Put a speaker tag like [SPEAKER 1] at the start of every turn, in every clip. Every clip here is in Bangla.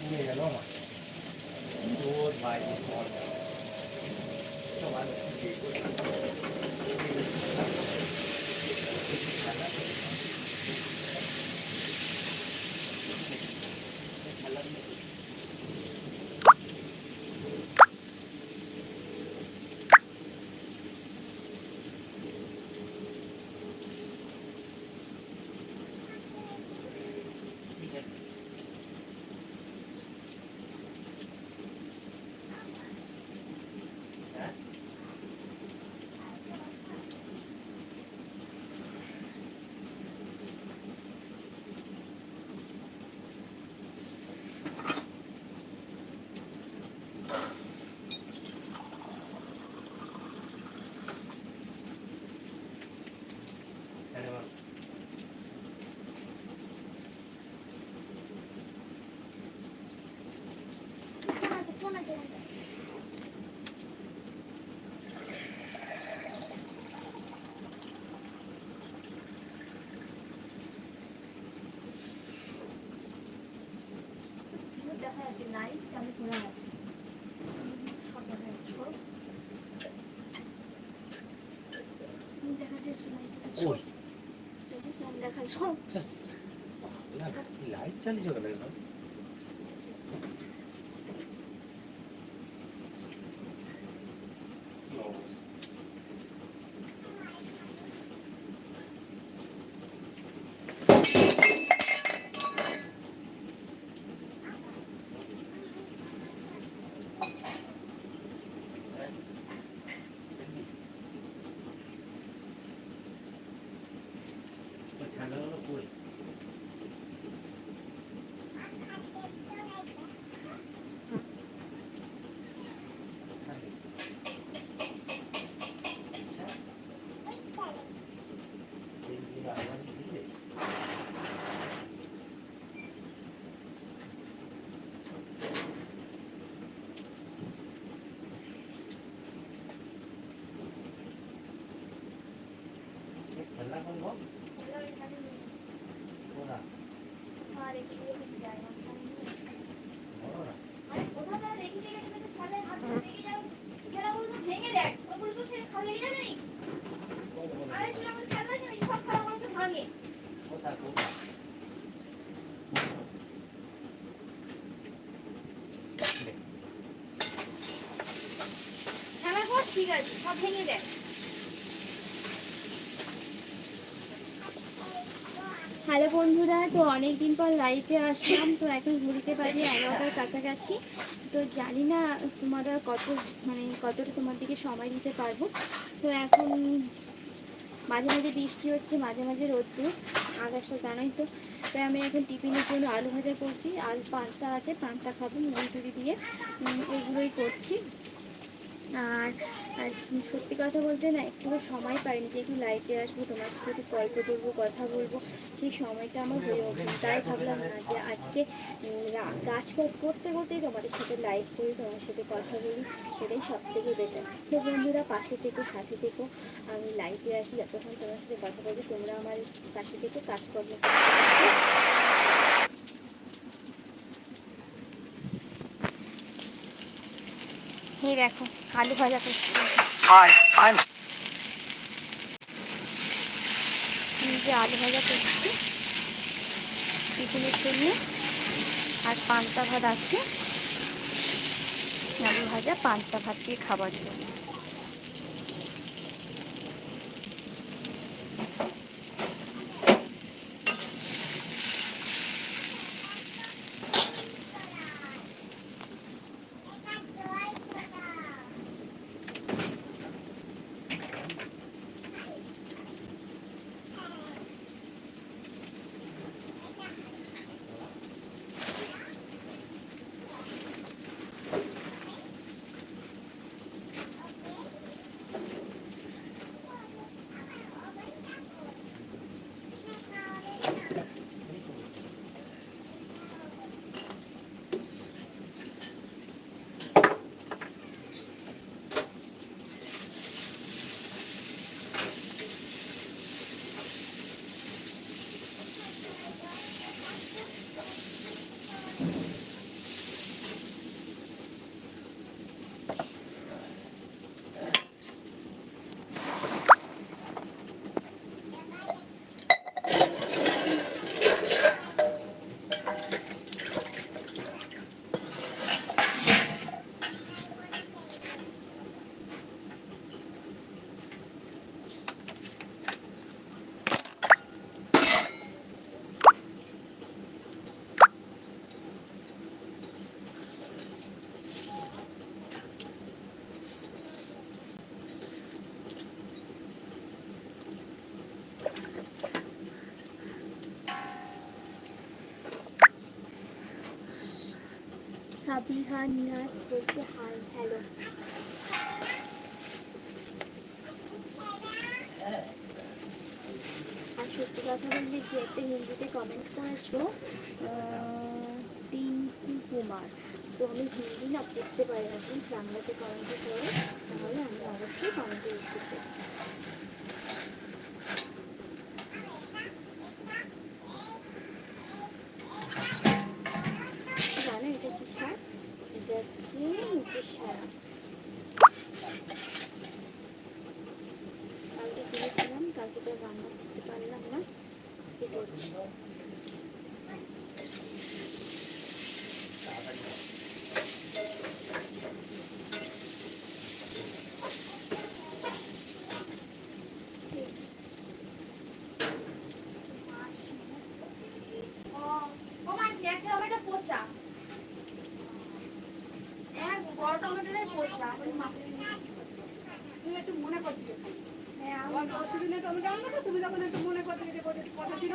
[SPEAKER 1] ভেঙে গেল আমার রোজ ভাই ঘর সবার
[SPEAKER 2] দেখা যাচ্ছে লাইট চালু করা আছে সব দেখা যাচ্ছে সব। মুখ দেখাতে এসো লাইটটা
[SPEAKER 1] কই
[SPEAKER 2] দেখি কেমন দেখা সব
[SPEAKER 1] লাইট চালিয়েছো কেন এবার? কি অবস্থা? ওই ঠান্ডাগুলো কই? আচ্ছা। সেগুলো আবার দিলে? এ খেলনা কোনগো? কোনা?
[SPEAKER 2] আর এদিকে এদিকে যায় না।
[SPEAKER 1] বড় না?
[SPEAKER 2] আরে কোথাও না রেখে দিয়ে গেছে, তাহলে হাত ধরে রেখে যাও। খেলাগুলো তো ভেঙে দেখ। ওগুলো তো ফের খালি হয়ে যাবে নি।
[SPEAKER 1] কোন কোন?
[SPEAKER 2] আরে শোনো, আমার খেলনা নেই, সব খেলাগুলো তো ভাঙে।
[SPEAKER 1] কোথা কোথা? নে,
[SPEAKER 2] খেলা কর, ঠিক আছে, সব ভেঙে দেখ। হ্যালো বন্ধুরা, তো অনেক দিন পর লাইভে আসলাম, তো এখন ঘুরিতে পারি এগারোটার কাছাকাছি। তো জানি না তোমরা কত মানে কতটা তোমার দিকে সময় দিতে পারব। তো এখন মাঝে মাঝে বৃষ্টি হচ্ছে, মাঝে মাঝে রোদ্দুর আকাশটা জানোই তো। তাই আমি এখন টিফিনের জন্য আলু ভাজা করছি আর পান্তা আছে, পান্তা খাব মুড়ি টুড়ি দিয়ে এগুলোই করছি। আর আর সত্যি কথা বলতে না একটু সময় পাইনি যে একটু লাইভে আসব, তোমার সাথে একটু গল্প করব, কথা বলব। সেই সময়টা আমার হয়ে ওঠে তাই ভাবলাম না যে আজকে কাজ কর- করতে করতেই তোমাদের সাথে লাইভ করি তোমার সাথে কথা বলি। সেটাই সব থেকে বেটার তো বন্ধুরা, পাশে থেকো, সাথে থেকো। আমি লাইভে আসি, যতক্ষণ তোমার সাথে কথা বলব, তোমরা আমার পাশে থেকে, কাজকর্ম করতে এই দেখো আলু ভাজা করছি। যে আলু ভাজা করছি। টিফিনের জন্য আর পান্তা ভাত আছে। আলু ভাজা পান্তা ভাত দিয়ে খাবার জন্য। সাবিহা নিয়াজ বলছে হাই হ্যালো আর সত্যি কথা বলতে কি একটা হিন্দিতে কমেন্ট করেছ? টিঙ্কু কুমার। তো আমি হিন্দি না পড়তে পারি না প্লিজ বাংলাতে কমেন্টে করো, তাহলে আমি অবশ্যই কমেন্টে উত্তর দেবো জানো এটা কি শাক এটা হচ্ছে মুখের শাক কালকে কিনেছিলাম কালকে তো রান্না করতে পারলাম না। কি করছি
[SPEAKER 3] ও মা দেখ টমেটো পচা এক বড় টমেটোটাই পচা
[SPEAKER 4] তুমি একটু মনে করতে
[SPEAKER 3] হ্যাঁ
[SPEAKER 4] আমার পরশু দিনে টমেটো আনলো তো তুমি যখন একটু মনে করতে যে কত কথা ছিল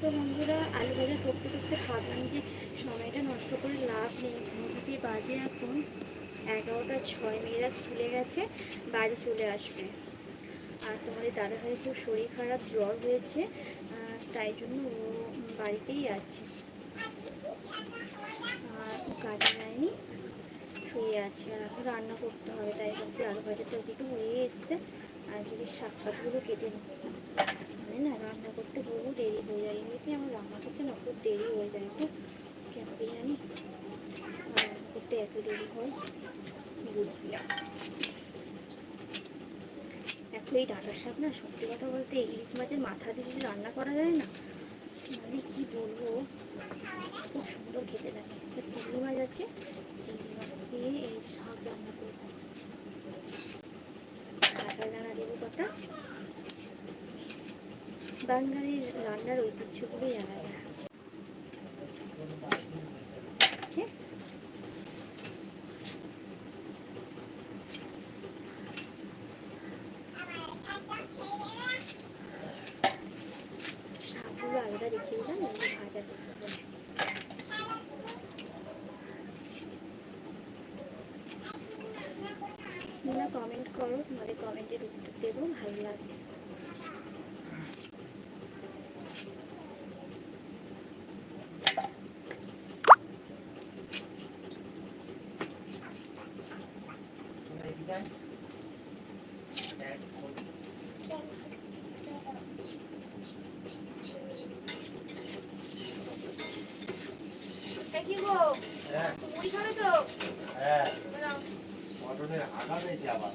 [SPEAKER 3] তো
[SPEAKER 2] বন্ধুরা আলু ভাজা করতে করতে ভাবলাম যে সময়টা নষ্ট করে লাভ নেই। ঘড়িতে বাজে এখন এগারোটা ছয়, মেয়েরা স্কুলে গেছে, বাড়ি চলে আসবে। আর তোমাদের দাদা ভাই খুব শরীর খারাপ, জ্বর হয়েছে তাই জন্য ও বাড়িতেই আছে। আর কাজে যায়নি শুয়ে আছে। আর এখন রান্না করতে হবে, তাই ভাবছি আলু ভাজাটা ওদিকে হয়ে এসছে, আর যদি শাক পাতগুলো কেটে মানে না, রান্না করতে বহু দেরি হয়ে যায়। এমনিতে আমার রান্না করতে না খুব দেরি হয়ে যায়। খুব কেন জানি রান্না করতে এত দেরি হয় বুঝি না। এখন এই ডাঁটার শাক না, সত্যি কথা বলতে ইলিশ মাছের মাথা দিয়ে যদি রান্না করা যায় না মানে কি বলব? খুব সুন্দর খেতে লাগে। চিংড়ি মাছ আছে, চিংড়ি মাছ দিয়ে এই শাক রান্না করব। দানা দেবো কটা? বাঙালির রান্নার ঐতিহ্যগুলোই আলাদা? শাকগুলো আলাদা রেখে দিলাম ভাজা করে দেবো। তোমরা কমেন্ট করো, তোমাদের কমেন্টের উত্তর দেবো, ভালো লাগবে
[SPEAKER 1] তোমরা এদিকে আয়। এক,
[SPEAKER 3] তা কি গো
[SPEAKER 1] হ্যাঁ,
[SPEAKER 3] মুড়ি খাবে তো
[SPEAKER 1] হ্যাঁ,
[SPEAKER 3] নাও।
[SPEAKER 1] মটনের আগা রয়েছে আবার।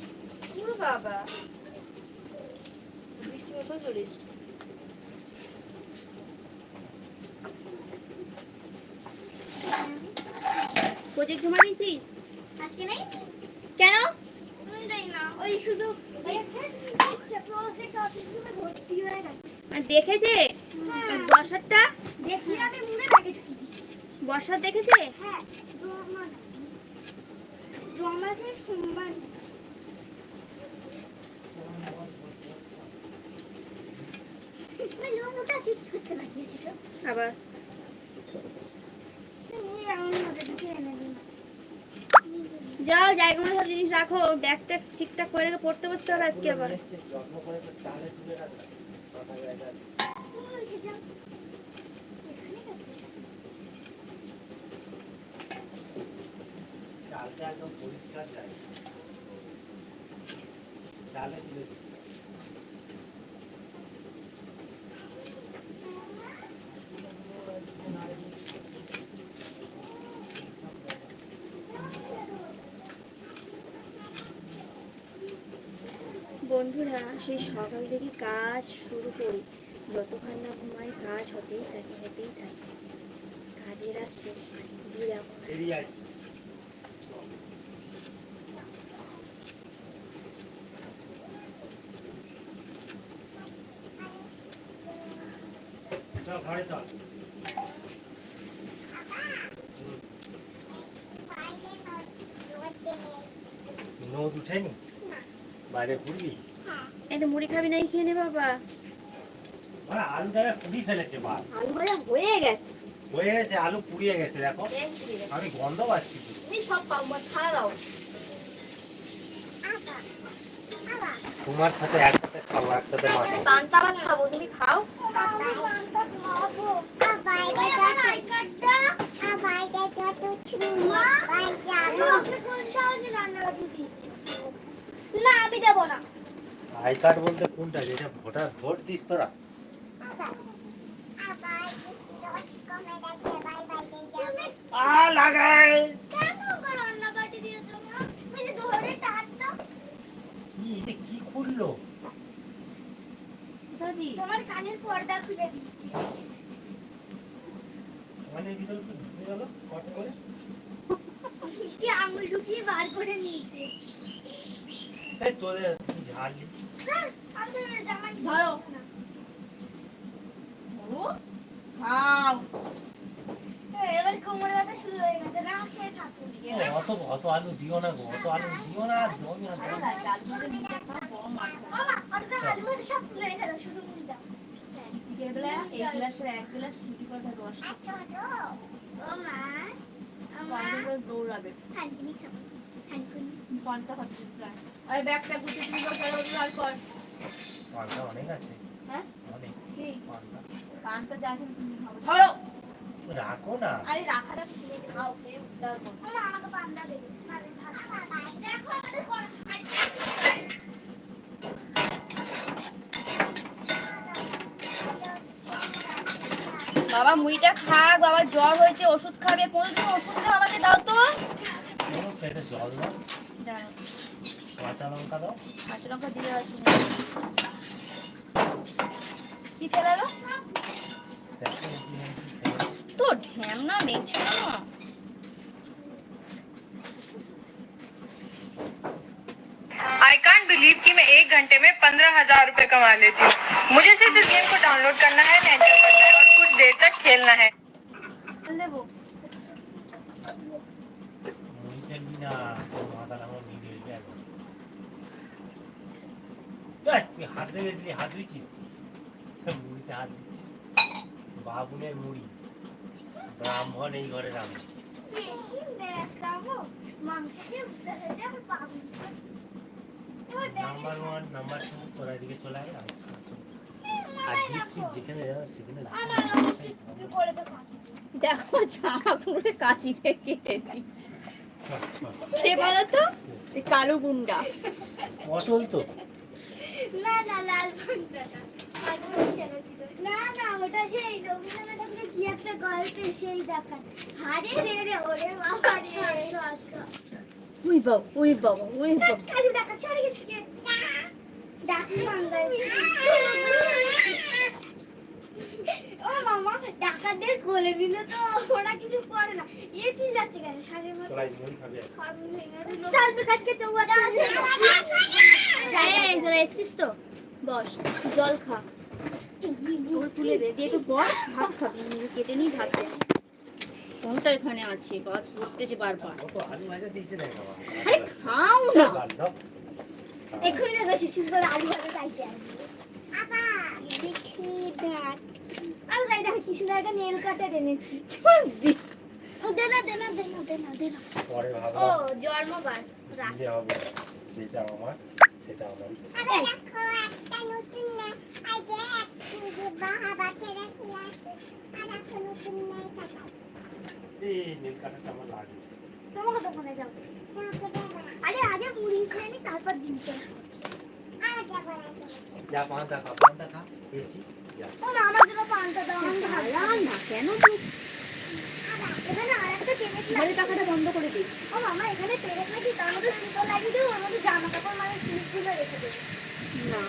[SPEAKER 3] পুরো বাবা মতো চলে এসছে
[SPEAKER 2] প্রজেক্ট জমা দিয়েছিস
[SPEAKER 3] আজকে নেই
[SPEAKER 2] কেন
[SPEAKER 3] ওই শুধু
[SPEAKER 2] দেখেছে
[SPEAKER 3] হ্যাঁ।
[SPEAKER 2] বর্ষারটা
[SPEAKER 3] দেখি আমি মনে লাগে ঢুকি
[SPEAKER 2] দেখেছে?
[SPEAKER 3] হ্যাঁ। জমা শেষ সোমবার ওই লোকটা আছে কি করতে লাগিয়েছিল
[SPEAKER 2] যাও, জায়গা মতো জিনিস রাখো। ব্যাগটা ঠিকঠাক করে রেখে পড়তে বসতে হবে আজকে আবার।
[SPEAKER 1] চালটা একদম পরিষ্কার যায় চালে তুলে
[SPEAKER 2] সেই সকাল থেকে কাজ শুরু করি। যতক্ষণ না ঘুমাই কাজ হতেই থাকে হতেই থাকে। কাজের আর শেষ
[SPEAKER 1] চল নদ উঠেনি? বাইরে ঘুরবি?
[SPEAKER 2] মুড়ি খাবি নাই খেয়ে নে বাবা।
[SPEAKER 1] মানে আলুটাকে পুড়ি ফেলেছে বা
[SPEAKER 2] আলু ভাজা হয়ে গেছে।
[SPEAKER 1] হয়ে গেছে আলু পুড়িয়ে গেছে দেখো। আমি গন্ধ পাচ্ছি।
[SPEAKER 2] তুমি সব পাবো খাওয়া
[SPEAKER 1] তোমার সাথে একসাথে খাব একসাথে মাখো।
[SPEAKER 2] পান্তা ভাত খাব তুমি খাও।
[SPEAKER 3] না আমি দেবো না।
[SPEAKER 1] আই কার্ড বলতে কোনটা? যেটা ভোটার ভোট দিস তোরা। লাগাই। কি করল?
[SPEAKER 3] তোমার কানের পর্দা খুলে দিচ্ছি
[SPEAKER 1] ভিতরে ঢুকে গেল? কট করে।
[SPEAKER 3] মিষ্টি আঙুল ঢুকিয়ে বার করে নিয়েছে।
[SPEAKER 1] তোদের ঝাড়লি
[SPEAKER 2] ধরো। খাও।
[SPEAKER 3] এবার কোমরে ব্যথা শুরু হয়ে গেছে না খেয়ে থাকো।
[SPEAKER 1] অত অত আলু দিও না গো অত আলু দিও না দিও না
[SPEAKER 2] দৌড়াবে। পান্তা ব্যাগটা আর কর।
[SPEAKER 1] পান্তা অনেক আছে।
[SPEAKER 2] হ্যাঁ?
[SPEAKER 1] অনেক।
[SPEAKER 2] কি?
[SPEAKER 1] পান্তা
[SPEAKER 2] পান্তা তুমি ধরো।
[SPEAKER 1] রাখো না।
[SPEAKER 2] আরে রাখাটা ছেলে খাও খেয়ে উদ্ধার করো।
[SPEAKER 3] আমাকে দেবে দেখো
[SPEAKER 2] বাবা মুড়িটা খাক বাবা জ্বর হয়েছে ওষুধ খাবে। পৌঁছে ওষুধটা আমাকে দাও তো।
[SPEAKER 1] সেটা জল দাও
[SPEAKER 2] দাঁড়াও,
[SPEAKER 1] কাঁচা লঙ্কা দাও
[SPEAKER 2] কাঁচা লঙ্কা দিয়ে আছে কি ফেলালো
[SPEAKER 1] দেখো কি হয়েছে।
[SPEAKER 2] তো ঢ্যামনা নেছে না
[SPEAKER 5] आई कांट बिलीव कि मैं एक घंटे में पंद्रह हजार रूपए कमा लेती हूँ मुझे सिर्फ इस गेम को डाउनलोड करना है एंटर करना है और कुछ देर तक खेलना है
[SPEAKER 1] তুই হাত দিয়ে গেছিলি হাত ধুইছিস মুড়িতে হাত দিচ্ছিস বাবুনের মুড়ি ব্রাহ্মণ এই ঘরে
[SPEAKER 3] Ram
[SPEAKER 1] number one number two তোরা এদিকে চলে আয় আর ডিস পিস যেখানে যাবে সেখানে রাখ।
[SPEAKER 3] কি করে তো কাছে
[SPEAKER 2] দেখো জামা পুরো কাচি থেকে দিচ্ছে কে বলো তো? এই কালো গুন্ডা।
[SPEAKER 1] পটল তো।
[SPEAKER 3] না না লাল না না ওটা সেই রবীন্দ্রনাথ ঠাকুরের কি একটা গল্পে সেই দেখান হারে রে রে ওরে বাবা রে আচ্ছা আচ্ছা
[SPEAKER 2] ওই বাবা ওই বাবা ওই বাবা
[SPEAKER 3] খালি দেখা ছাড়ি গেছে কে বাংলায় ও মামা ডাকাতদের কোলে দিলে তো ওরা কিছু করে না এ চিল্লাচ্ছে কেন সারের মতো। চাল পে কাটকে চৌবাটা আছে
[SPEAKER 2] এসছিস তো। বস জল খা। তোর তুলে দে। দিয়ে একটু বস ভাত খাবি। নিজে কেটে নিই ভাত দে কোনটা এখানে আছে? ভাত করতেছে বারবার।
[SPEAKER 1] না
[SPEAKER 2] আরে খাও না।
[SPEAKER 3] এক্ষুনি দেখো করে আলু ভাজা চাইছে দেখি দেখ। আর গাই দেখো কি সুন্দর একটা নেল কাটার এনেছি। ও দে না দে না দে না দে না দে না। ও জন্মবার। রাখ।
[SPEAKER 1] হবে। আমার। সেটা
[SPEAKER 3] কাটা
[SPEAKER 1] এই নীল কাঁটাটা আমার লাগে।
[SPEAKER 3] তোমাকে দোকানে যাও। আরে আগে মুড়ি খেয়ে নি তারপর দিন
[SPEAKER 1] যা পান্তা খা পান্তা খা পেয়েছি। যা।
[SPEAKER 3] আমার জন্য পান্তা দাও আমি ভালো
[SPEAKER 2] ভালো না কেন ঘরে টাকাটা বন্ধ করে দিই।
[SPEAKER 3] ও মামা এখানে পেরেক নাকি তার মধ্যে সুতো লাগিয়ে দেবো ওর মধ্যে জামা কাপড় মানে চিপগুলো রেখে দেবো।
[SPEAKER 2] না।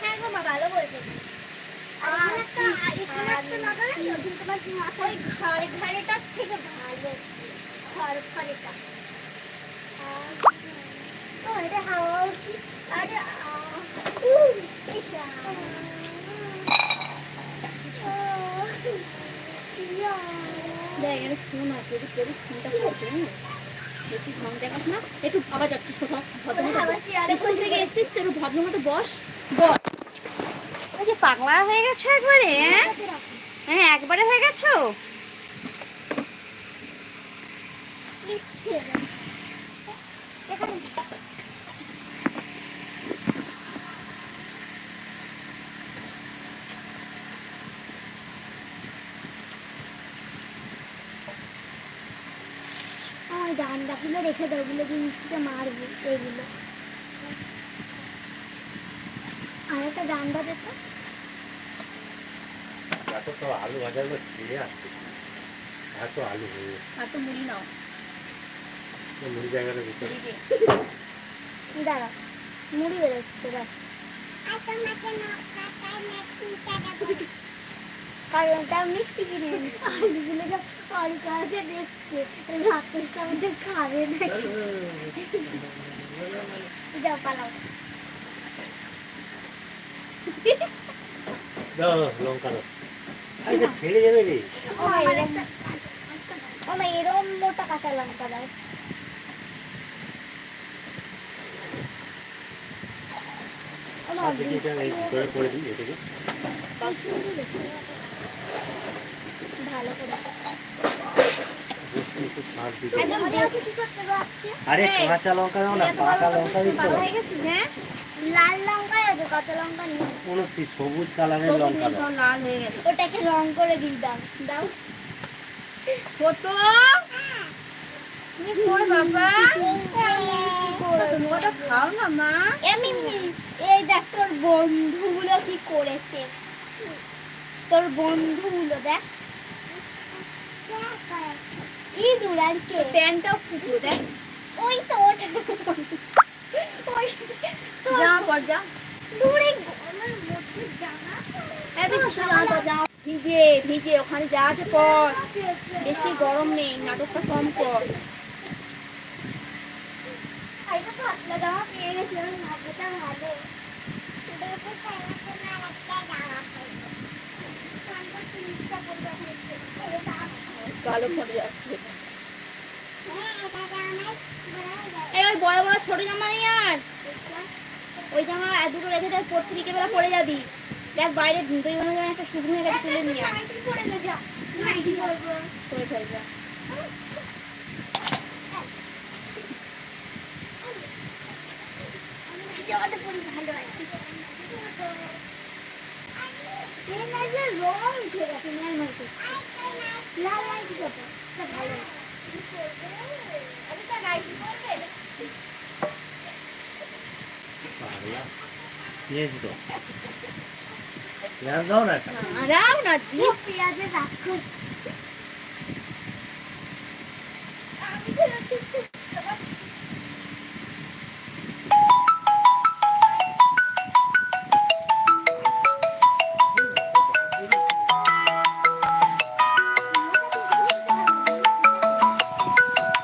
[SPEAKER 3] হ্যাঁ গো মা ভালো বলছো আর এখানে একটা লাগালে তোমার মাথায় ঘাড়ে ঘাড়েটার থেকে ভালো। ঘর ঘরেটা। ও এটা হাওয়া উঠছে। আরে উহ এটা
[SPEAKER 2] দেখ এটা ফোন আছে যদি করিস ফোনটা করতে হ্যাঁ? বেশি ঢং দেখাস না একটু ভাবা যাচ্ছিস কোথাও ভদ্রমতো। থেকে এসেছিস বস বস। পাগলা হয়ে গেছো একবারে হ্যাঁ? হ্যাঁ একবারে হয়ে গেছো
[SPEAKER 3] এখানে আমার রেখে দাও ওগুলো মিষ্টিটা মারবো এইগুলো আর একটা ডান্ডা দিত
[SPEAKER 1] এত তো আলু ভাজাগুলো ছেড়ে আছে। এত আলু হয়ে গেছে।
[SPEAKER 2] আর তো মুড়ি নাও।
[SPEAKER 1] মুড়ি জায়গাটার ভিতরে
[SPEAKER 3] দাঁড়া মুড়ি বেরোচ্ছে দাঁড়া। কারণ তার মিষ্টি কিনে এনেছে। আলুগুলো যা অল্প আছে দেখছে রাক্ষসটা আমাদের খাবে নাকি? যাও পালাও।
[SPEAKER 1] লঙ্কা দাও। আরে এটা ছেড়ে যাবে রে।
[SPEAKER 3] ও এরম মোটা কাঁচা লঙ্কা দাও।
[SPEAKER 1] এটাকে।
[SPEAKER 3] ভালো করে।
[SPEAKER 1] একটু দিতে? আরে কাঁচা লঙ্কা দাও না পাকা লঙ্কা দিচ্ছ?
[SPEAKER 2] হয়ে গেছিস হ্যাঁ।
[SPEAKER 3] লাল লঙ্কা আছে কাঁচা লঙ্কা নেই।
[SPEAKER 1] কোনো সবুজ কালারের লঙ্কা দাও।
[SPEAKER 2] লাল হয়ে গেছে।
[SPEAKER 3] ওটাকে রং করে দিই দাও দাও।
[SPEAKER 2] ছোট? তুমি কই বাবা। ওটা খাও না মা।
[SPEAKER 3] এমনি এই দেখ তোর বন্ধুগুলো কি করেছে? তোর বন্ধুগুলো দেখ। ইঁদুর আর কে
[SPEAKER 2] প্যান্টটাও ফুটো দেখ।
[SPEAKER 3] ওই তো ওটা। ওই তোর
[SPEAKER 2] পর যা।
[SPEAKER 3] দূরে গলার মধ্যে জামা
[SPEAKER 2] হ্যাঁ বেশি সময় তো যা ভিজে ভিজে ওখানে যা আছে পর। বেশি গরম নেই নাটকটা কম কর।
[SPEAKER 3] জামা ভালো।
[SPEAKER 2] এই বড় বড় ছোট জামা নেই আর। ওই জামা দুটো রেখে দেয় পড়তে বিকেলবেলা পরে যাবি। দেখ বাইরে দুই একটা শুকনো গেছে তুলে নিয়ে
[SPEAKER 3] ভালো আছে। রং উঠে গেছে নীল মাইকে লাল কত এটা ভালো
[SPEAKER 1] পেঁয়াজ দাও পেঁয়াজ দাও না একটা
[SPEAKER 2] না
[SPEAKER 3] পেঁয়াজের রাক্ষস